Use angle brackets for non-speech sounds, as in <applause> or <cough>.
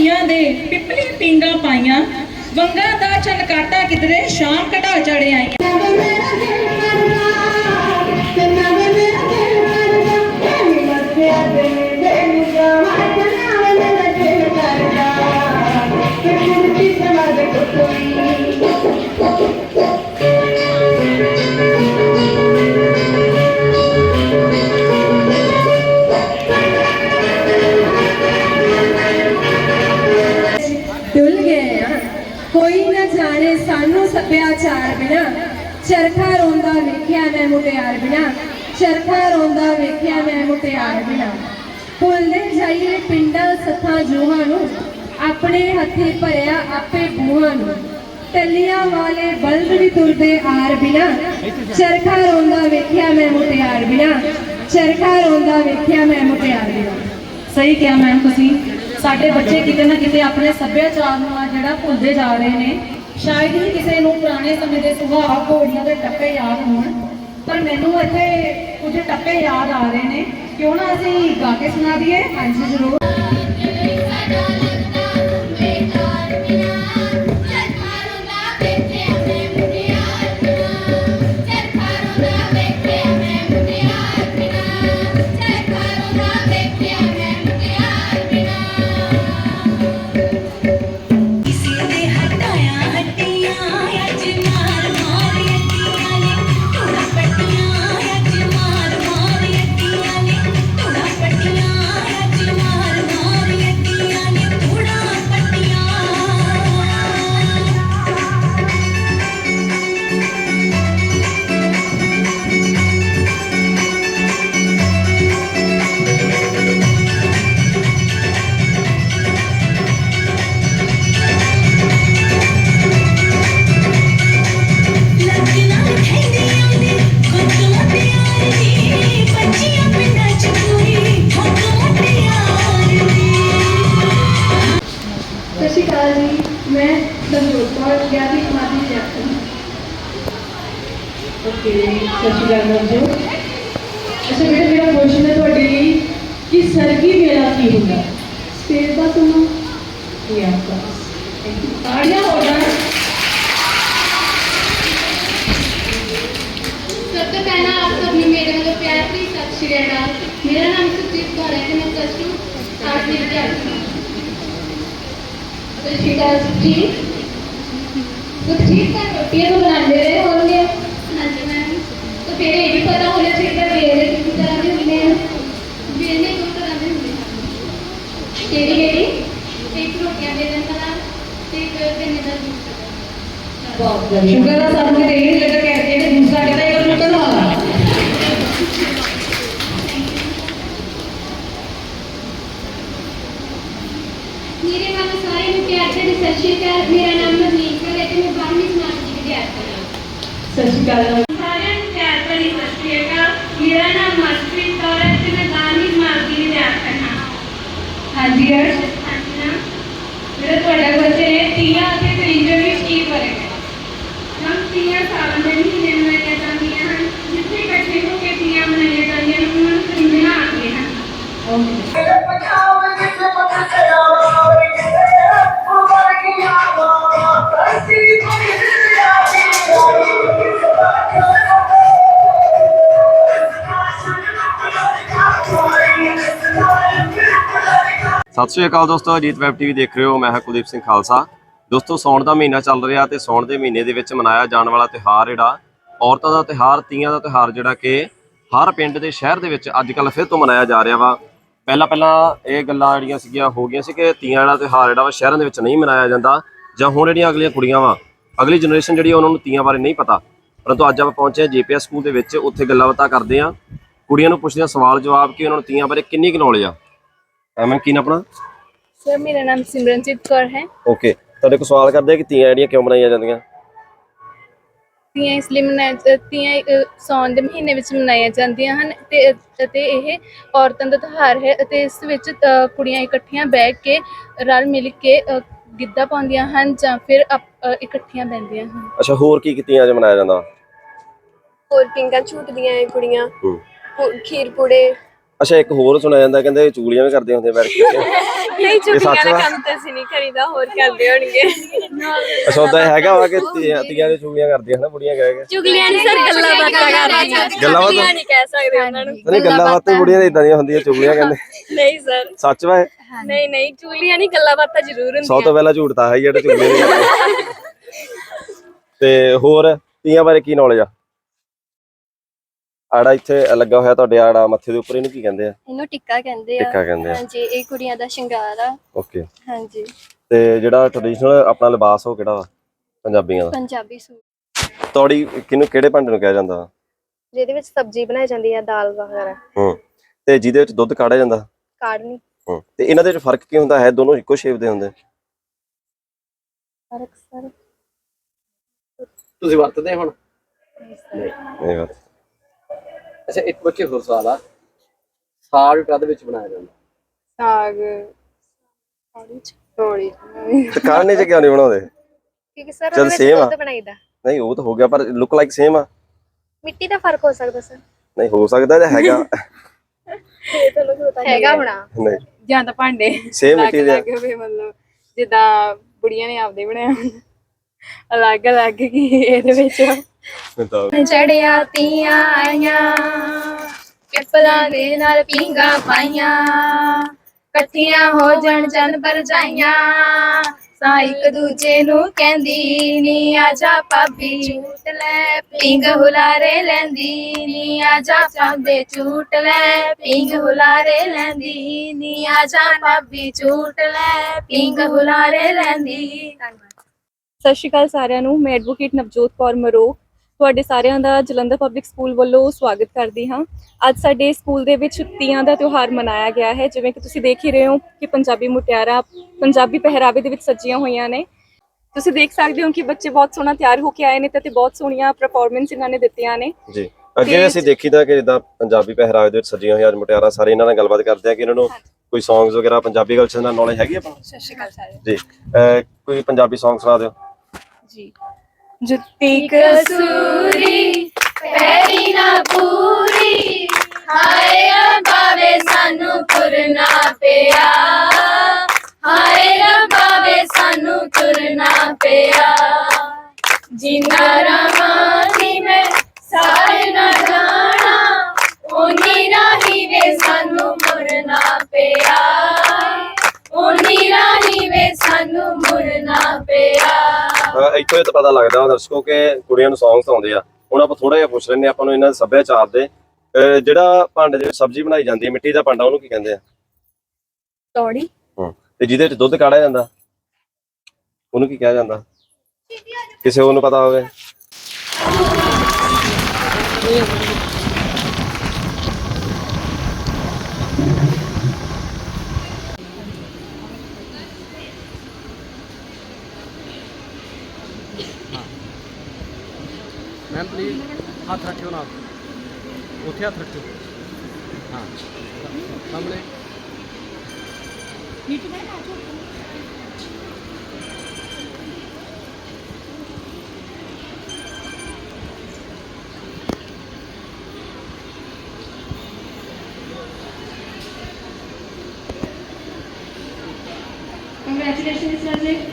ਮਹੀਨਾ ਦੇ ਪਿੱਪਲੀ ਪਿੰਗਾ ਪਾਈਆਂ। ਵੰਗਾ ਦਾ ਚਨਕਾਟਾ ਕਿਧਰੇ ਸ਼ਾਮ ਕਢਾ ਚੜੇ ਆਈਆਂ। ਡੁੱਲ ਮੁਟਿਆਰ ਬਿਨਾ। ਚਰਖਾ ਰੋਂਦਾ ਵੇਖਿਆ ਮੈਂ ਮੁਟਿਆਰ ਬਿਨਾ। ਭੁੱਲਦੇ ਜਾਈਏ ਪਿੰਡਾਂ ਸੱਥਾਂ ਜੂਹਾਂ ਨੂੰ। ਆਪਣੇ ਹੱਥੀ ਭਰਿਆ ਆਪੇ ਬੂਹਾਂ ਨੂੰ। ਟੱਲੀਆਂ ਵਾਲੇ ਬਲਦ ਵੀ ਤੁਰਦੇ ਆਰ ਬਿਨਾ। ਚਰਖਾ ਰੋਂਦਾ ਵੇਖਿਆ ਮੈਂ ਮੁਟਿਆਰ ਬਿਨਾ। ਚਰਖਾ ਰੋਂਦਾ ਵੇਖਿਆ ਮੈਂ ਮੁਟਿਆਰ ਬਿਨਾ। ਸਹੀ ਕਿਹਾ ਮੈਮ ਤੁਸੀਂ। ਸਾਡੇ ਬੱਚੇ ਕਿਤੇ ਨਾ ਕਿਤੇ ਆਪਣੇ ਸੱਭਿਆਚਾਰ ਨੂੰ ਜਿਹੜਾ ਭੁੱਲਦੇ ਜਾ ਰਹੇ ਨੇ। ਸ਼ਾਇਦ ਹੀ ਕਿਸੇ ਨੂੰ ਪੁਰਾਣੇ ਸਮੇਂ ਦੇ ਸੁਭਾਅ ਘੋੜੀਆਂ ਦੇ ਟੱਪੇ ਯਾਦ ਹੋਣ। ਪਰ ਮੈਨੂੰ ਇੱਥੇ ਕੁਝ ਟੱਪੇ ਯਾਦ ਆ ਰਹੇ ਨੇ। ਕਿਉਂ ਨਾ ਅਸੀਂ ਗਾ ਕੇ ਸੁਣਾ ਦਈਏ? ਹਾਂਜੀ, ਜ਼ਰੂਰ। ਓਕੇ ਸਤਿ ਸ਼੍ਰੀ ਅਕਾਲ ਦਮਜੋ ਅੱਛਾ ਬੇਟਾ ਮੇਰਾ ਕੁਐਸਚਨ ਹੈ ਤੁਹਾਡੇ ਲਈ ਕਿ ਸਰਗੀ ਮੇਲਾ ਕੀ ਹੁੰਦਾ? ਸਟੇਜ ਦਾ ਸੁਣੋ ਯਾ ਬਸ ਤਾੜੀਆਂ ਹੋ ਜਾਣ ਸਭ ਤੋਂ ਪਹਿਲਾਂ ਆਪ ਸਭ ਨੂੰ ਮੇਰੇ ਵੱਲੋਂ ਪਿਆਰ ਭਰੀ ਸਤਿ ਸ਼੍ਰੀ ਅਕਾਲ। ਮੇਰਾ ਨਾਮ ਸੁਖਜੀਤ ਕੌਰ ਹੈ ਤੇ ਮੈਂ ਪਲੱਸ 2 ਆਰਟ ਦੀ ਵਿਦਿਆਰਥੀ ਹਾਂ। ਸਤਿ ਸ਼੍ਰੀ ਅਕਾਲ ਜੀ ਸੁਖਜੀਤ ਤਾਂ ਰੋਟੀਆਂ ਫਿਰ ਇਹ ਵੀ ਪਤਾ ਹੋਣਾ ਚਾਹੀਦਾ ਵੇਲੇ ਕਿਸ ਤਰ੍ਹਾਂ ਦੇ ਹੁੰਦੇ ਆ। ਵੇਲੇ ਦੋ ਤਰ੍ਹਾਂ ਦੇ ਹੁੰਦੇ ਹਨ ਕਿਹੜੀ ਕਿਹੜੀ? ਇੱਕ ਰੋਟੀਆਂ ਵੇਲਣ ਵਾਲਾ ਤੇ ਇੱਕ ਗੰਨੇ ਦਾ ਵਾਲਾ ਸ਼ੁਕਰ ਆ ਸਾਨੂੰ ਕਿਤੇ ਇਹ ਨੀ ਲੱਗਾ ਕਿ ਜਿਹੜੇ ਦੂਸਰਾ ਕਹਿੰਦਾ ਇਹ ਲੁੱਟਣ ਵਾਲਾ ਮੇਰੇ ਵੱਲੋਂ ਸਾਰੇ ਨੂੰ ਸਤਿ ਸ਼੍ਰੀ ਅਕਾਲ। ਮੇਰਾ ਨਾਮ ਨਵਨੀਤ ਹੈ ਤੇ ਮੈਂ 12ਵੀਂ ਜਮਾਤ ਦੀ ਵਿਦਿਆਰਥੀ ਹਾਂ। ਸਤਿ ਸ਼੍ਰੀ ਅਕਾਲ। ਸਾਰਿਆਂ ਨੂੰ ਪਿਆਰ ਭਰੀ ਸਤਿ ਸ਼੍ਰੀ ਅਕਾਲ ਮੇਰਾ ਨਾਮ ਮਨਪ੍ਰੀਤ ਕੌਰ ਹੈ ਤੇ ਮੈਂ 12ਵੀਂ ਜਮਾਤ ਦੀ ਵਿਦਿਆਰਥੀ ਹਾਂ। ਹਾਂਜੀ ਯਾਰ ਨਾ ਮੇਰਾ ਤੁਹਾਡਾ ਕੁਐਸਚਨ ਹੈ ਤੀਆਂ ਅਤੇ ਤ੍ਰਿੰਜਣ ਵਿੱਚ ਕੀ ਫ਼ਰਕ ਹੈ ਹਮ ਤੀਆਂ ਸਾਵਣ ਦੇ ਮਹੀਨੇ ਮਨਾਈਆਂ ਜਾਂਦੀਆਂ ਹਨ। ਜਿੱਥੇ ਇਕੱਠੇ ਹੋ ਕੇ ਤੀਆਂ ਮਨਾਈਆਂ ਜਾਂਦੀਆਂ ਹਨ ਉਹਨਾਂ ਨੂੰ ਤ੍ਰਿੰਜਣਾ ਆਖਦੇ ਹਨ। ਓਕੇ ਸਤਿ ਸ਼੍ਰੀ ਅਕਾਲ ਦੋਸਤੋ ਅਜੀਤ ਵੈਬ ਟੀਵੀ ਦੇਖ ਰਹੇ ਹੋ ਮੈਂ ਹਾਂ ਕੁਲਦੀਪ ਸਿੰਘ ਖਾਲਸਾ। ਦੋਸਤੋ ਸੌਣ ਦਾ ਮਹੀਨਾ ਚੱਲ ਰਿਹਾ ਤੇ ਸੌਣ ਦੇ ਮਹੀਨੇ ਦੇ ਵਿੱਚ ਮਨਾਇਆ ਜਾਣ ਵਾਲਾ ਤਿਹਾਰ ਜਿਹੜਾ ਔਰਤਾਂ ਦਾ ਤਿਹਾਰ ਤੀਆਂ ਦਾ ਤਿਹਾਰ ਜਿਹੜਾ ਕਿ ਹਰ ਪਿੰਡ ਦੇ ਸ਼ਹਿਰ ਦੇ ਵਿੱਚ ਅੱਜ ਕੱਲ ਫਿਰ ਤੋਂ ਮਨਾਇਆ ਜਾ ਰਿਹਾ ਵਾ। ਪਹਿਲਾਂ ਪਹਿਲਾਂ ਇਹ ਗੱਲਾਂ ਜਿਹੜੀਆਂ ਸੀਗੀਆਂ ਹੋ ਗਈਆਂ ਸੀ ਕਿ ਤੀਆਂ ਵਾਲਾ ਤਿਹਾਰ ਜਿਹੜਾ ਵਾ ਸ਼ਹਿਰਾਂ ਦੇ ਵਿੱਚ ਨਹੀਂ ਮਨਾਇਆ ਜਾਂਦਾ ਜਾਂ ਹੁਣ ਜਿਹੜੀਆਂ ਅਗਲੀਆਂ ਕੁੜੀਆਂ ਵਾ ਅਗਲੀ ਜਨਰੇਸ਼ਨ ਜਿਹੜੀ ਆ, ਉਹਨਾਂ ਨੂੰ ਤੀਆਂ ਬਾਰੇ ਨਹੀਂ ਪਤਾ। ਪਰੰਤੂ ਅੱਜ ਆਪਾਂ ਪਹੁੰਚੇ ਜੀਪੀਐਸ ਸਕੂਲ ਦੇ ਵਿੱਚ ਉੱਥੇ ਗੱਲਾਂ ਬਾਤਾਂ ਕਰਦੇ ਆ ਕੁੜੀਆਂ ਨੂੰ ਪੁੱਛਦੇ ਆ ਸਵਾਲ ਜਵਾਬ ਕਿ ਉਹਨਾਂ ਨੂੰ ਤੀਆਂ ਬਾਰੇ ਕਿੰਨੀ ਕੁ ਨੌਲੇਜ ਆ। ਐਮਨ ਕੀ ਨਾ ਆਪਣਾ? ਸਰ ਮੇਰਾ ਨਾਮ ਸਿਮਰਨਜੀਤ ਕੌਰ ਹੈ। ਓਕੇ ਤੁਹਾਡੇ ਕੋਲ ਸਵਾਲ ਕਰਦੇ ਆ ਕਿ ਤੀਆਂ ਜਿਹੜੀਆਂ ਕਿਉਂ ਮਨਾਈਆਂ ਜਾਂਦੀਆਂ? ਤੀਆਂ ਇਸ ਲਈ ਮਨਾਇਆ ਤੀਆਂ ਅ, ਸਾਉਣ ਦੇ ਮਹੀਨੇ ਵਿੱਚ ਮਨਾਈਆਂ ਜਾਂਦੀਆਂ ਹਨ ਤੇ ਅਤੇ ਇਹ ਔਰਤਾਂ ਦਾ ਤਿਉਹਾਰ ਹੈ ਅਤੇ ਇਸ ਵਿੱਚ ਅ, ਕੁੜੀਆਂ ਇਕੱਠੀਆਂ ਬਹਿ ਕੇ ਰਲ ਮਿਲ ਕੇ ਅ, ਗਿੱਧਾ ਪਾਉਂਦੀਆਂ ਹਨ ਜਾਂ ਫਿਰ ਅਪ- ਅ, ਇਕੱਠੀਆਂ ਬਹਿੰਦੀਆਂ ਹਨ। ਅੱਛਾ ਹੋਰ ਕੀ ਕੀ ਤੀਆਂ 'ਚ ਮਨਾਇਆ ਜਾਂਦਾ? ਹੋਰ ਪਿੰਗਾ ਝੂਟਦੀਆਂ ਏ ਕੁੜੀਆਂ। ਹੂੰ। ਖੀਰ ਪੂੜੇ। ਅੱਛਾ ਇੱਕ ਹੋਰ ਸੁਣਿਆ ਜਾਂਦਾ ਕਹਿੰਦੇ ਚੁਗਲੀਆਂ ਵੀ ਕਰਦੇ ਹੁੰਦੇ ਬੈਠ ਕੇ। <laughs> ਨਹੀਂ ਦਾ ਵਾ? ਕੰਮ ਤਾਂ ਅਸੀਂ ਨਹੀਂ ਕਰੀਦਾ ਹੋਰ ਕਰਦੇ ਹੋਣਗੇ। ਅੱਛਾ ਉਦਾਂ ਹੈਗਾ ਵਾ ਕਿ ਤੀਆਂ ਤੀਆਂ ਦੇ ਚੁਗਲੀਆਂ ਕਰਦੀਆਂ ਹਨਾ ਬੁੜੀਆਂ ਕਹਿ ਕੇ? ਚੁਗਲੀਆਂ ਨਹੀਂ ਸਰ ਗੱਲਾਂ ਬਾਤਾਂ ਕਰਦੀਆਂ। ਗੱਲਾਂ ਬਾਤਾਂ? ਚੁਗਲੀਆਂ ਨਹੀਂ ਕਹਿ ਸਕਦੇ ਉਹਨਾਂ ਨੂੰ। ਨਹੀਂ ਗੱਲਾਂ ਬਾਤਾਂ ਬੁੜੀਆਂ ਦੇ ਇਦਾਂ ਦੀਆਂ ਹੁੰਦੀਆਂ ਚੁਗਲੀਆਂ ਕਹਿੰਦੇ। ਨਹੀਂ ਸਰ। ਸੱਚ ਵਾ ਇਹ? ਨਹੀਂ ਨਹੀਂ ਚੁਗਲੀਆਂ ਨਹੀਂ ਗੱਲਾਂ ਬਾਤਾਂ ਜ਼ਰੂਰ ਸੌ ਹੁੰਦੀਆਂ ਤੋਂ ਪਹਿਲਾਂ ਝੂਠ ਤਾਂ ਹੈ ਹੀ ਜਿਹੜਾ ਚੁਗਲੀਆਂ ਨਹੀਂ ਕਰਦੇ। ਤੇ ਹੋਰ ਤੀਆਂ ਬਾਰੇ ਕੀ ਨੌਲੇਜ ਆ? ਆੜਾ ਇੱਥੇ ਲੱਗਾ ਹੋਇਆ ਤੁਹਾਡੇ ਆੜਾ ਮੱਥੇ ਦੇ ਉੱਪਰ ਇਹਨੂੰ ਕੀ ਕਹਿੰਦੇ ਆ? ਇਹਨੂੰ ਟਿੱਕਾ ਕਹਿੰਦੇ ਆ। ਟਿੱਕਾ ਕਹਿੰਦੇ ਆ। ਹਾਂਜੀ ਇਹ ਕੁੜੀਆਂ ਦਾ ਸ਼ਿੰਗਾਰ ਆ। ਓਕੇ। ਹਾਂਜੀ। ਤੇ ਜਿਹੜਾ ਟ੍ਰੈਡੀਸ਼ਨਲ ਆਪਣਾ ਲਿਬਾਸ ਉਹ ਕਿਹੜਾ ਵਾ? ਪੰਜਾਬੀਆਂ ਦਾ। ਪੰਜਾਬੀ ਸੂਟ। ਤੌੜੀ ਕਿਹਨੂੰ ਕਿਹੜੇ ਭਾਂਡੇ ਨੂੰ ਕਿਹਾ ਜਾਂਦਾ ਵਾ? ਜਿਹਦੇ ਵਿੱਚ ਸਬਜ਼ੀ ਬਣਾਈ ਜਾਂਦੀ ਆ ਦਾਲ ਵਗੈਰਾ। ਹੂੰ। ਤੇ ਜਿਹਦੇ ਵਿੱਚ ਦੁੱਧ ਕਾੜਿਆ ਜਾਂਦਾ? ਕਾੜਨੀ। ਹੂੰ। ਤੇ ਇਹਨਾਂ ਦੇ ਵਿੱਚ ਫ਼ਰਕ ਕੀ ਹੁੰਦਾ? ਹੈ ਦੋਨੋਂ ਇੱਕੋ ਸ਼ੇਪ ਦੇ ਹੁੰਦੇ। ਫ਼ਰਕ ਸਰ। ਤੁਸੀਂ ਵਰਤਦੇ ਹੁਣ? ਇਹ ਗੱਲ ਅੱਛਾ ਇੱਕ ਬੱਚੇ ਹੋਰ ਸਵਾਲ ਆ। ਸਾਗ ਕਦ ਵਿੱਚ ਬਣਾਇਆ ਜਾਂਦਾ? ਸਾਗ। ਥੋੜੀ ਤੇ ਕਾੜਨੇ ਚ ਕਿਉਂ ਨਹੀਂ ਬਣਾਉਂਦੇ? ਕਿਉਂਕਿ ਸਰ ਉਹਦੇ ਵਿੱਚ same ਆ। ਦੁੱਧ ਬਣਾਈਦਾ। ਨਹੀਂ ਉਹ ਤਾਂ ਹੋ ਗਿਆ ਪਰ ਲੁੱਕ ਲਾਈਕ ਸੇਮ ਆ। ਮਿੱਟੀ ਦਾ ਫ਼ਰਕ ਹੋ ਸਕਦਾ ਸਰ। ਨਹੀਂ ਹੋ ਸਕਦਾ ਜਾਂ ਹੈਗਾ। ਹੈਗਾ ਹੋਣਾ। ਨਹੀਂ। ਜਾਂ ਤਾਂ ਭਾਂਡੇ ਸੇਮ ਮਿੱਟੀ ਦੇ ਆ। ਅਲੱਗ ਵੀ ਮਤਲਬ ਜਿੱਦਾਂ ਬੁੜੀਆਂ ਨੇ ਆਪਦੇ ਬਣਾਇਆ ਅਲੱਗ ਅਲੱਗ ਕੀ ਇਹਦੇ ਵਿੱਚ। ਤਾਂ ਚੜਿਆ ਤੀਆਂ ਆਈਆਂ ਪਿੱਪਲਾਂ ਦੇ ਨਾਲ ਪੀਂਗਾ ਪਾਈਆਂ ਇਕੱਠੀਆਂ ਹੋ ਜਾਣ ਚੰਨ ਪਰਜਾਈਆਂ ਸਾ ਇੱਕ ਦੂਜੇ ਨੂੰ ਕਹਿੰਦੀ ਨੀ ਝੂਟ ਲੈ ਪਿੰਗ ਹੁਲਾਰੇ ਲੈਂਦੀ ਨੀ ਚਾਂਦੇ ਝੂਟ ਲੈ ਪਿੰਗ ਹੁਲਾਰੇ ਲੈਂਦੀ ਨੀ ਆਜਾ ਭਾਬੀ ਝੂਟ ਲੈ ਪਿੰਗ ਹੁਲਾਰੇ ਲੈਂਦੀ ਸਤਿ ਸ਼੍ਰੀ ਅਕਾਲ ਸਾਰਿਆਂ ਨੂੰ ਮੈਂ ਐਡਵੋਕੇਟ ਨਵਜੋਤ ਕੌਰ ਮਰੋ ਤੁਹਾਡੇ ਸਾਰਿਆਂ ਦਾ ਜਲੰਧਰ ਪਬਲਿਕ ਸਕੂਲ ਵੱਲੋਂ ਸਵਾਗਤ ਕਰਦੀ ਹਾਂ। ਅੱਜ ਸਾਡੇ ਸਕੂਲ ਦੇ ਵਿੱਚ ਤੀਆਂ ਦਾ ਤਿਉਹਾਰ ਮਨਾਇਆ ਗਿਆ ਹੈ। ਜਿਵੇਂ ਕਿ ਤੁਸੀਂ ਦੇਖ ਹੀ ਰਹੇ ਹੋ ਕਿ ਪੰਜਾਬੀ ਮੁਟਿਆਰਾਂ ਪੰਜਾਬੀ ਪਹਿਰਾਵੇ ਦੇ ਵਿੱਚ ਸੱਜੀਆਂ ਹੋਈਆਂ ਨੇ। ਤੁਸੀਂ ਦੇਖ ਸਕਦੇ ਹੋ ਕਿ ਬੱਚੇ ਬਹੁਤ ਸੋਹਣਾ ਤਿਆਰ ਹੋ ਕੇ ਆਏ ਨੇ ਤੇ ਬਹੁਤ ਸੋਹਣੀਆਂ ਪਰਫਾਰਮੈਂਸ ਇਹਨਾਂ ਨੇ ਦਿੱਤੀਆਂ ਨੇ। ਜੀ। ਅੱਗੇ ਅਸੀਂ ਦੇਖੀਦਾ ਕਿ ਜਿੱਦਾਂ ਪੰਜਾਬੀ ਪਹਿਰਾਵੇ ਦੇ ਵਿੱਚ ਸਜੀਆਂ ਹੋਈਆਂ ਮੁਟਿਆਰਾਂ ਸਾਰੇ ਇਹਨਾਂ ਨਾਲ ਗੱਲਬਾਤ ਕਰਦੇ ਆ ਕਿ ਇਹਨਾਂ ਨੂੰ ਕੋਈ ਸੌਂਗਸ ਵਗੈਰਾ ਪੰਜਾਬੀ ਕਲਚਰ ਨਾਲ ਨੌਲੇਜ ਹੈਗੀ ਆਪਾਂ? ਸਤਿ ਸ਼੍ਰੀ ਅਕਾਲ ਸਾਰਿਆਂ ਜੀ। ਕੋਈ ਪੰਜਾਬੀ ਸੌਂਗ ਸੁਣਾ ਦਿਓ। ਜੀ। ਜੁੱਤੀ ਕਸੂਰੀ, ਪੈਰੀ ਨਾ ਪੂਰੀ, ਹਾਏ ਰੱਬਾ ਸਾਨੂੰ ਤੁਰਨਾ ਪਿਆ। ਹਾਏ ਰੱਬਾ ਸਾਨੂੰ ਤੁਰਨਾ ਪਿਆ। ਜਿੰਨਾ ਰਵਾਂਗੀ ਮੈਂ ਸਾਰੇ ਨਾ ਜਾਣਾ ਉਨੀ ਰਾਹੀ ਵੇ ਸਾਨੂੰ ਮੁੜਨਾ ਪਿਆ। ਉਨੀ ਰਾਹੀ ਵੇ ਸਾਨੂੰ ਮੁੜਨਾ ਪਿਆ। ਇੱਥੋਂ ਤਾਂ ਪਤਾ ਲੱਗਦਾ ਦਰਸ਼ਕੋ ਕਿ ਕੁੜੀਆਂ ਨੂੰ ਸੌਂਗਸ ਆਉਂਦੇ ਆ। ਹੁਣ ਆਪਾਂ ਥੋੜਾ ਜਿਹਾ ਪੁੱਛ ਲੈਂਦੇ ਆਪਾਂ ਨੂੰ ਇਹਨਾਂ ਦੇ ਸੱਭਿਆਚਾਰ ਦੇ। ਅਹ ਜਿਹੜਾ ਭਾਂਡੇ ਦੇ ਵਿੱਚ ਸਬਜ਼ੀ ਬਣਾਈ ਜਾਂਦੀ ਹੈ ਮਿੱਟੀ ਦਾ ਭਾਂਡਾ ਉਹਨੂੰ ਕੀ ਕਹਿੰਦੇ ਆ? ਤੌੜੀ ਹੂੰ ਤੇ ਜਿਹਦੇ ਵਿੱਚ ਦੁੱਧ ਕਾੜਿਆ ਜਾਂਦਾ ਉਹਨੂੰ ਕੀ ਕਿਹਾ ਜਾਂਦਾ? ਕਿਸੇ ਹੋਰ ਨੂੰ ਪਤਾ ਹੋਵੇ ਮੈਮ ਪਲੀਜ਼ ਹੱਥ ਰੱਖਿਓ ਨਾਲ ਉੱਥੇ ਹੱਥ ਰੱਖਿਓ ਹਾਂ ਸਾਹਮਣੇ Congratulations, Rajiv.